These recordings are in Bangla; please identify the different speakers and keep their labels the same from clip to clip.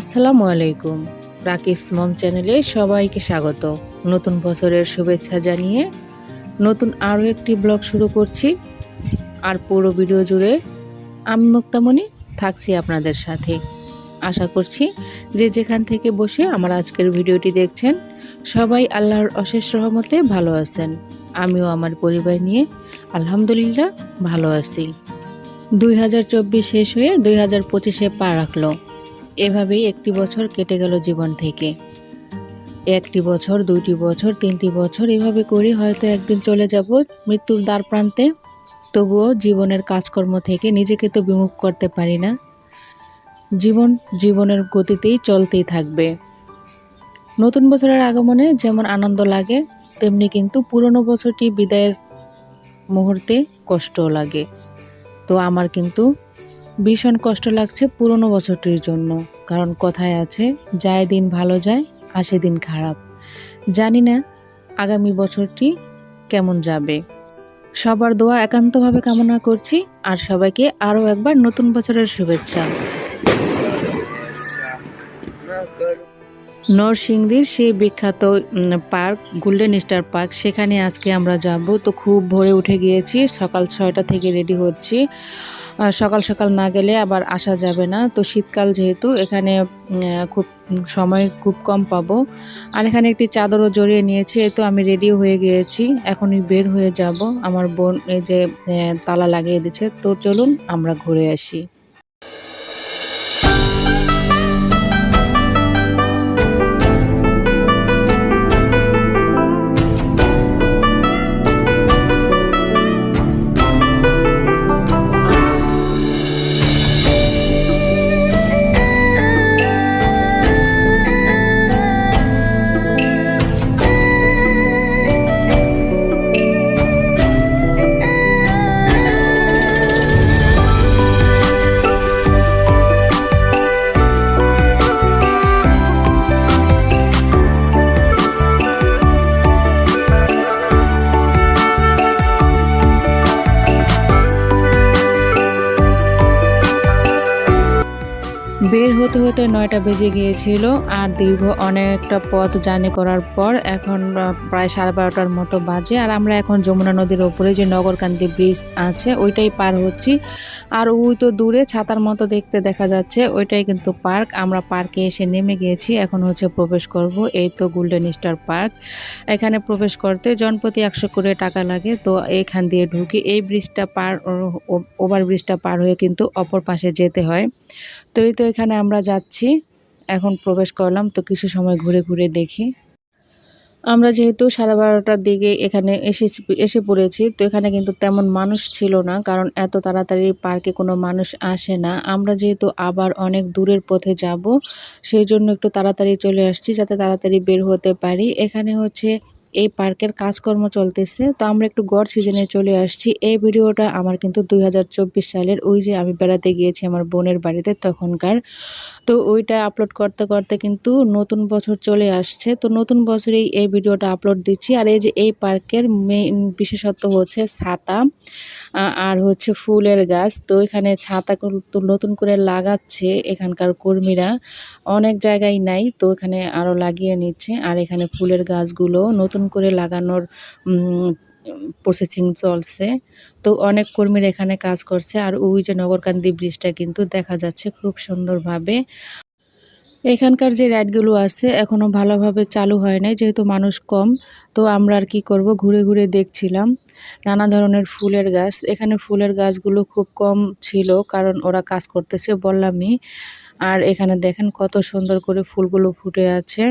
Speaker 1: আসসালামু আলাইকুম। রাকিবস মম চ্যানেলে সবাইকে স্বাগত। নতুন বছরের শুভেচ্ছা জানিয়ে নতুন আরও একটি ব্লগ শুরু করছি। আর পুরো ভিডিও জুড়ে আমি মুক্তামণি থাকছি আপনাদের সাথে। আশা করছি যে যেখান থেকে বসে আমার আজকের ভিডিওটি দেখছেন, সবাই আল্লাহর অশেষ রহমতে ভালো আছেন। আমিও আমার পরিবার নিয়ে আলহামদুলিল্লাহ ভালো আছি। দুই হাজার চব্বিশ শেষ হয়ে দুই হাজার পঁচিশে পা রাখল। এভাবেই একটি বছর কেটে গেল জীবন থেকে। একটি বছর, দুইটি বছর, তিনটি বছর, এভাবে করে হয়তো একদিন চলে যাব মৃত্যুর দ্বার প্রান্তে। তবুও জীবনের কাজকর্ম থেকে নিজেকে তো বিমুখ করতে পারি না। জীবন জীবনের গতিতেই চলতেই থাকবে। নতুন বছরের আগমনে যেমন আনন্দ লাগে, তেমনি কিন্তু পুরনো বছরটি বিদায়ের মুহূর্তে কষ্টও লাগে। তো আমার কিন্তু ভীষণ কষ্ট লাগছে পুরনো বছরটির জন্য। কারণ কথায় আছে, যায় দিন ভালো যায়, আসে দিন খারাপ। জানি না আগামী বছরটি কেমন যাবে। সবার দোয়া একান্তভাবে কামনা করছি, আর সবাইকে আরও একবার নতুন বছরের শুভেচ্ছা। নরসিংদীর সেই বিখ্যাত পার্ক গোল্ডেন স্টার পার্ক সেখানে আজকে আমরা যাব। তো খুব ভোরে উঠে গিয়েছি, সকাল ছয়টা থেকে রেডি হচ্ছি। সকাল সকাল না গেলে আবার আসা যাবে না। তো শীতকাল যেহেতু, এখানে খুব, সময় খুব কম পাবো। আর এখানে একটি চাদরও জড়িয়ে নিয়েছি তো আমি রেডি হয়ে গিয়েছি। এখনই বের হয়ে যাব। আমার বোন এই যে তালা লাগিয়ে দিচ্ছে। তো চলুন আমরা ঘুরে আসি। বের হতে হতে নয়টা বেজে গিয়েছিল আর দীর্ঘ অনেকটা পথ জার্নি করার পর এখন প্রায় সাড়ে বারোটার মতো বাজে। আর আমরা এখন যমুনা নদীর ওপরে যে নগরকান্তি ব্রিজ আছে, ওইটাই পার হচ্ছি। আর ওই তো দূরে ছাতার মতো দেখতে দেখা যাচ্ছে, ওইটাই কিন্তু পার্ক। আমরা পার্কে এসে নেমে গিয়েছি, এখন হচ্ছে প্রবেশ করব। এই তো গোল্ডেন স্টার পার্ক এখানে প্রবেশ করতে জনপ্রতি একশো করে টাকা লাগে, তো এখান দিয়ে ঢুকি। এই ব্রিজটা পার ওভার ব্রিজটা পার হয়ে কিন্তু অপর পাশে যেতে হয়। তো এই তো এখানে আমরা যাচ্ছি। এখন প্রবেশ করলাম, তো কিছু সময় ঘুরে ঘুরে দেখি। আমরা যেহেতু সাড়ে বারোটার দিকে এখানে এসে এসে পড়েছি, তো এখানে কিন্তু তেমন মানুষ ছিল না, কারণ এত তাড়াতাড়ি পার্কে কোনো মানুষ আসে না। আমরা যেহেতু আবার অনেক দূরের পথে যাব, সেই জন্য একটু তাড়াতাড়ি চলে আসছি, যাতে তাড়াতাড়ি বের হতে পারি। এখানে হচ্ছে এই পার্কের কাজকর্ম চলতেছে। তো আমরা একটু গড় সিজনে চলে আসছি। এই ভিডিওটা আমার কিন্তু দু হাজার চব্বিশ সালের ওই যে আমি বেড়াতে গিয়েছি আমার বোনের বাড়িতে তখনকার। তো ওইটা আপলোড করতে করতে কিন্তু নতুন বছর চলে আসছে। তো নতুন বছরেই এই ভিডিওটা আপলোড দিচ্ছি। আর এই যে এই পার্কের মেইন বিশেষত্ব হচ্ছে ছাতা আর হচ্ছে ফুলের গাছ। তো এখানে ছাতা নতুন করে লাগাচ্ছে এখানকার কর্মীরা। অনেক জায়গায় নাই, তো এখানে আরও লাগিয়ে নিচ্ছে। আর এখানে ফুলের গাছগুলো নতুন করে লাগানোর প্রসেসিং চলছে। তো অনেক কর্মীরা এখানে কাজ করছে। আর ওই যে নগরকান্দি ব্রিজটা কিন্তু দেখা যাচ্ছে খুব সুন্দরভাবে। এখানকার যে রাইডগুলো আছে, এখনও ভালোভাবে চালু হয় নাই, যেহেতু মানুষ কম। তো আমরা আর কি করব? ঘুরে ঘুরে দেখছিলাম। নানা ধরনের ফুলের গাছ। এখানে ফুলের গাছগুলো খুব কম ছিল, কারণ ওরা কাজ করতেছে বললামই আর এখানে দেখেন কত সুন্দর করে ফুলগুলো ফুটে আছে।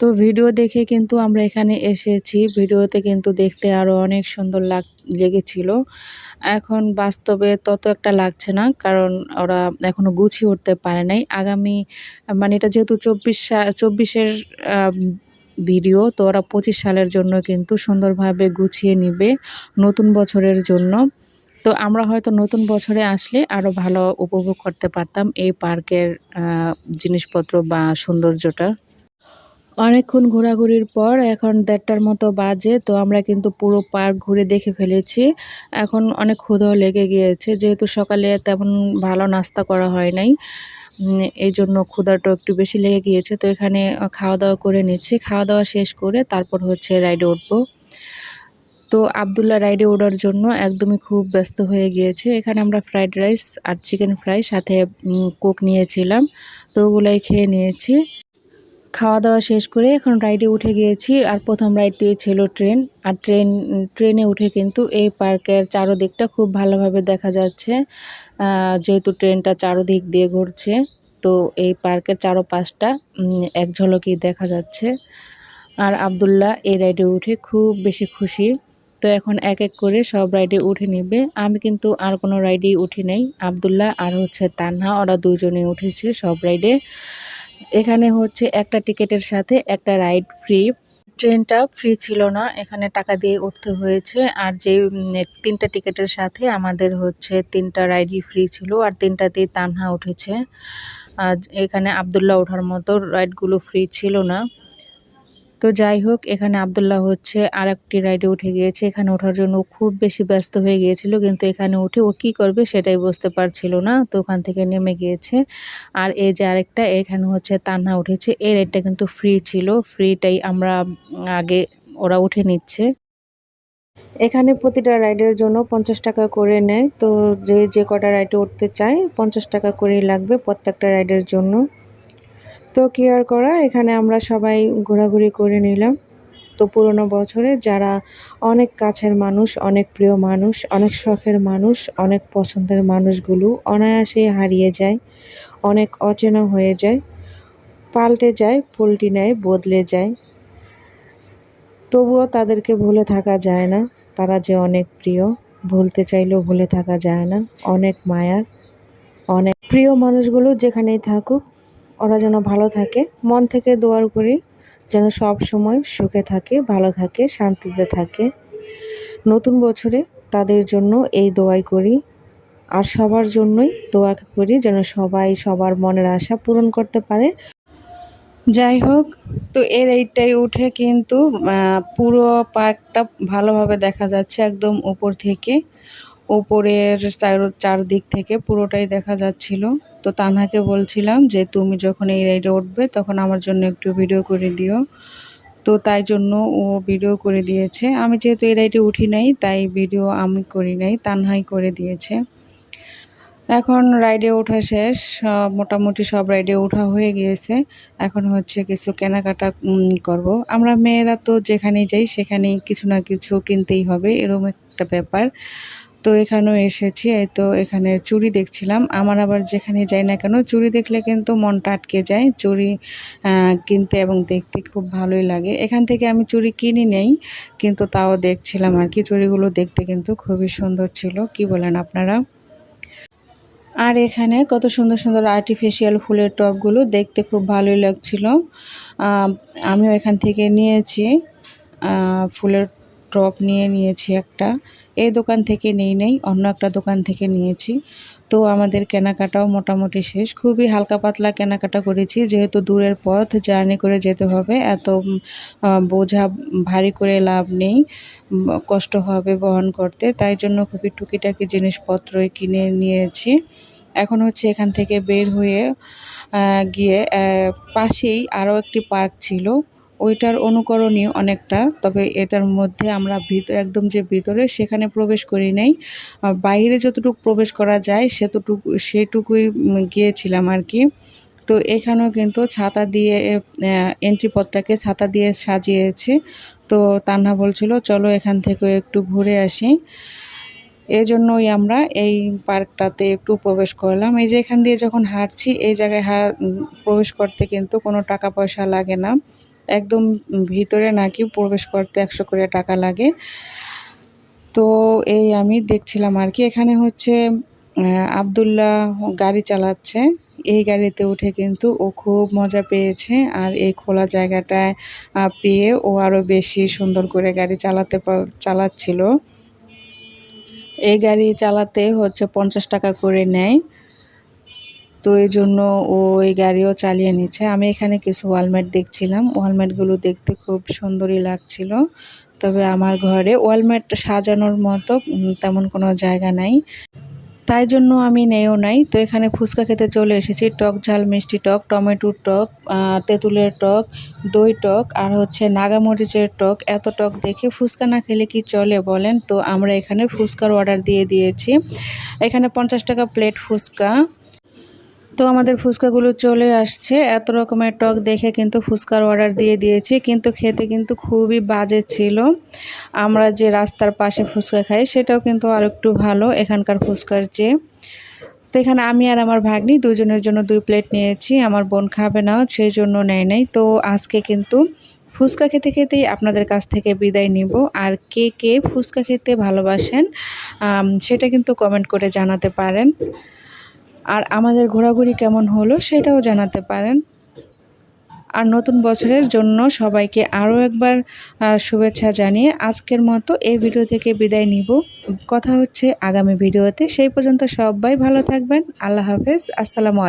Speaker 1: তো ভিডিও দেখে কিন্তু আমরা এখানে এসেছি। ভিডিওতে কিন্তু দেখতে আরও অনেক সুন্দর লাগ, লেগেছিল। এখন বাস্তবে তত একটা লাগছে না, কারণ ওরা এখনও গুছিয়ে উঠতে পারে নাই। আগামী মানে এটা যেহেতু চব্বিশ চব্বিশের ভিডিও, তো ওরা পঁচিশ সালের জন্য কিন্তু সুন্দরভাবে গুছিয়ে নিবে নতুন বছরের জন্য। তো আমরা হয়তো নতুন বছরে আসলে আরও ভালো উপভোগ করতে পারতাম এই পার্কের জিনিসপত্র বা সৌন্দর্যটা। অনেকক্ষণ ঘোরাঘুরির পর এখন দেড়টার মতো বাজে, তো আমরা কিন্তু পুরো পার্ক ঘুরে দেখে ফেলেছি। এখন অনেক ক্ষুধাও লেগে গিয়েছে, যেহেতু সকালে তেমন ভালো নাস্তা করা হয় নাই এই জন্য ক্ষুধাটা একটু বেশি লেগে গিয়েছে। তো এখানে খাওয়া দাওয়া করে নিচ্ছি। খাওয়া দাওয়া শেষ করে তারপর হচ্ছে রাইডে উঠবো। তো আবদুল্লাহ রাইডে ওঠার জন্য একদমই খুব ব্যস্ত হয়ে গিয়েছে। এখানে আমরা ফ্রাইড রাইস আর চিকেন ফ্রাই সাথে কোক নিয়েছিলাম, তো ওগুলাই খেয়ে নিয়েছি। খাওয়া দাওয়া শেষ করে এখন রাইডে উঠে গিয়েছি আর প্রথম রাইডটি ছিল ট্রেন আর ট্রেন ট্রেনে উঠে কিন্তু এই পার্কের চারোদিকটা খুব ভালোভাবে দেখা যাচ্ছে। যেহেতু ট্রেনটা চারোদিক দিয়ে ঘুরছে, তো এই পার্কের চারোপাশটা এক ঝলকেই দেখা যাচ্ছে। আর আবদুল্লাহ এই রাইডে উঠে খুব বেশি খুশি। তো এখন এক এক করে সব রাইডে উঠে নিবে। আমি কিন্তু আর কোনো রাইডেই উঠি নাই। আবদুল্লাহ আর হচ্ছে তানহা, ওরা দুজনে উঠেছে সব রাইডে এখানে হচ্ছে একটা টিকিটের সাথে একটা রাইড ফ্রি। ট্রেনটা ফ্রি ছিল না, এখানে টাকা দিয়ে উঠতে হয়েছে। আর যে তিনটা টিকিটের সাথে আমাদের হচ্ছে তিনটা রাইডই ফ্রি ছিল আর তিনটাতেই তানহা উঠেছে। আর এখানে আবদুল্লাহ ওঠার মতো রাইডগুলো ফ্রি ছিল না। তো যাই হোক, এখানে আবদুল্লাহ হচ্ছে আর একটি রাইডে উঠে গিয়েছে। এখানে ওঠার জন্য খুব বেশি ব্যস্ত হয়ে গিয়েছিল, কিন্তু এখানে উঠে ও কি করবে সেটাই বুঝতে পারছিল না। তো ওখান থেকে নেমে গিয়েছে। আর এই যে আরেকটা, এখানে হচ্ছে তান্না উঠেছে। এই রাইডটা কিন্তু ফ্রি ছিল। ফ্রিটাই আমরা আগে ওরা উঠে নিচ্ছে। এখানে প্রতিটা রাইডের জন্য পঞ্চাশ টাকা করে নেয়। তো যে যে কটা রাইডে উঠতে চায়, পঞ্চাশ টাকা করেই লাগবে প্রত্যেকটা রাইডের জন্য। তো কেয়ার করা, এখানে আমরা সবাই ঘোরাঘুরি করে নিলাম। তো পুরনো বছরে যারা অনেক কাছের মানুষ, অনেক প্রিয় মানুষ, অনেক শখের মানুষ, অনেক পছন্দের মানুষগুলো অনায়াসেই হারিয়ে যায়, অনেক অচেনা হয়ে যায়, পাল্টে যায় পোল্টি নেয়, বদলে যায়। তবুও তাদেরকে ভুলে থাকা যায় না, তারা যে অনেক প্রিয়, ভুলতে চাইলেও ভুলে থাকা যায় না, অনেক মায়ার, অনেক প্রিয় মানুষগুলো যেখানেই থাকুক ওরা যেন ভালো থাকে। মন থেকে দোয়ার করি যেন সব সময় সুখে থাকে, ভালো থাকে, শান্তিতে থাকে। নতুন বছরে তাদের জন্য এই দোয়াই করি। আর সবার জন্যই দোয়া করি যেন সবাই সবার মনের আশা পূরণ করতে পারে। যাই হোক, তো এর এইটাই উঠে কিন্তু পুরো পার্কটা ভালোভাবে দেখা যাচ্ছে একদম উপর থেকে। উপরের চার, চারদিক থেকে পুরোটাই দেখা যাচ্ছিল। তো তানহাকে বলছিলাম যে, তুমি যখন এই রাইডে উঠবে, তখন আমার জন্য একটু ভিডিও করে দিও। তো তাই জন্য ও ভিডিও করে দিয়েছে। আমি যেহেতু এই রাইডে উঠি নাই, তাই ভিডিও আমি করি নাই, তানহাই করে দিয়েছে। এখন রাইডে ওঠা শেষ। মোটামুটি সব রাইডে ওঠা হয়ে গিয়েছে। এখন হচ্ছে কিছু কেনাকাটা করব। আমরা মেয়েরা তো যেখানেই যাই, সেখানেই কিছু না কিছু কিনতেই হবে এরকম একটা ব্যাপার। তো এখানেও এসেছি, এই তো এখানে চুড়ি দেখছিলাম। আমার আবার যেখানে যাই না কেন, চুড়ি দেখলে কিন্তু মনটা আটকে যায়। চুড়ি কিনতে এবং দেখতে খুব ভালোই লাগে। এখান থেকে আমি চুড়ি কিনি নেই, কিন্তু তাও দেখছিলাম আর কি। চুড়িগুলো দেখতে কিন্তু খুবই সুন্দর ছিল, কি বলেন আপনারা? আর এখানে কত সুন্দর সুন্দর আর্টিফিশিয়াল ফুলের টপগুলো দেখতে খুব ভালোই লাগছিল। আমিও এখান থেকে নিয়েছি ফুলের টপ নিয়ে নিয়েছি একটা। এই দোকান থেকে নেই নেই, অন্য একটা দোকান থেকে নিয়েছি। তো আমাদের কেনাকাটাও মোটামুটি শেষ। খুবই হালকা পাতলা কেনাকাটা করেছি, যেহেতু দূরের পথ, জার্নি করে যেতে হবে। এত বোঝা ভারী করে লাভ নেই কষ্ট হবে বহন করতে। তাই জন্য খুবই টুকিটাকি জিনিসপত্রই কিনে নিয়েছি। এখন হচ্ছে এখান থেকে বের হয়ে গিয়ে পাশেই আরও একটি পার্ক ছিল। ওইটার অনুকরণীয় অনেকটা, তবে এটার মধ্যে আমরা ভিতর একদম যে ভিতরে সেখানে প্রবেশ করি নাই। বাইরে যতটুকু প্রবেশ করা যায় সেতটুকু, সেটুকুই গিয়েছিলাম আর কি। তো এখানেও কিন্তু ছাতা দিয়ে এন্ট্রি পথটাকে ছাতা দিয়ে সাজিয়েছে। তো তান্না বলছিল, চলো এখান থেকে একটু ঘুরে আসি। এই জন্যই আমরা এই পার্কটাতে একটু প্রবেশ করলাম। এই যে এখান দিয়ে যখন হাঁটছি, এই জায়গায় প্রবেশ করতে কিন্তু কোনো টাকা পয়সা লাগে না। একদম ভিতরে নাকি প্রবেশ করতে একশো করে টাকা লাগে। তো এই আমি দেখছিলাম আর কি, এখানে হচ্ছে আবদুল্লাহ গাড়ি চালাচ্ছে। এই গাড়িতে উঠে কিন্তু ও খুব মজা পেয়েছে আর এই খোলা জায়গাটায় পেয়ে ও আরও বেশি সুন্দর করে গাড়ি চালাতে চালাচ্ছিল। এই গাড়ি চালাতে হচ্ছে পঞ্চাশ টাকা করে নেয়। তো এই জন্য ও এই গাড়িও চালিয়ে নিচ্ছে। আমি এখানে কিছু ওয়ালমেট দেখছিলাম। ওয়ালমেটগুলো দেখতে খুব সুন্দরই লাগছিল। তবে আমার ঘরে ওয়ালমেট সাজানোর মতো তেমন কোনো জায়গা নাই। তাই জন্য আমি নেও নাই। তো এখানে ফুচকা খেতে চলে এসেছি। টক ঝাল, মিষ্টি টক টমেটোর টক তেঁতুলের টক, দই টক, আর হচ্ছে নাগামরিচের টক। এত টক দেখে ফুচকা না খেলে কি চলে বলেন? তো আমরা এখানে ফুচকার অর্ডার দিয়ে দিয়েছি। এখানে পঞ্চাশ টাকা প্লেট ফুচকা। তো আমাদের ফুচকাগুলো চলে আসছে। এত রকমের টক দেখে কিন্তু ফুচকার অর্ডার দিয়ে দিয়েছি, কিন্তু খেতে কিন্তু খুবই বাজে ছিল। আমরা যে রাস্তার পাশে ফুচকা খাই, সেটাও কিন্তু আর একটু ভালো এখানকার ফুচকার চেয়ে। তো এখানে আমি আর আমার ভাগ্নি দুজনের জন্য দুই প্লেট নিয়েছি, আমার বোন খাবে না, সেই জন্য নেয় নাই। তো আজকে কিন্তু ফুচকা খেতে খেতেই আপনাদের কাছ থেকে বিদায় নিব। আর কে কে ফুচকা খেতে ভালোবাসেন সেটা কিন্তু কমেন্ট করে জানাতে পারেন। আর আমাদের ঘোরাঘুরি কেমন হলো সেটাও জানাতে পারেন। আর নতুন বছরের জন্য সবাইকে আরও একবার শুভেচ্ছা জানিয়ে আজকের মতো এই ভিডিও থেকে বিদায় নিব। কথা হচ্ছে আগামী ভিডিওতে। সেই পর্যন্ত সবাই ভালো থাকবেন। আল্লাহ হাফেজ। আসসালামু আলাইকুম।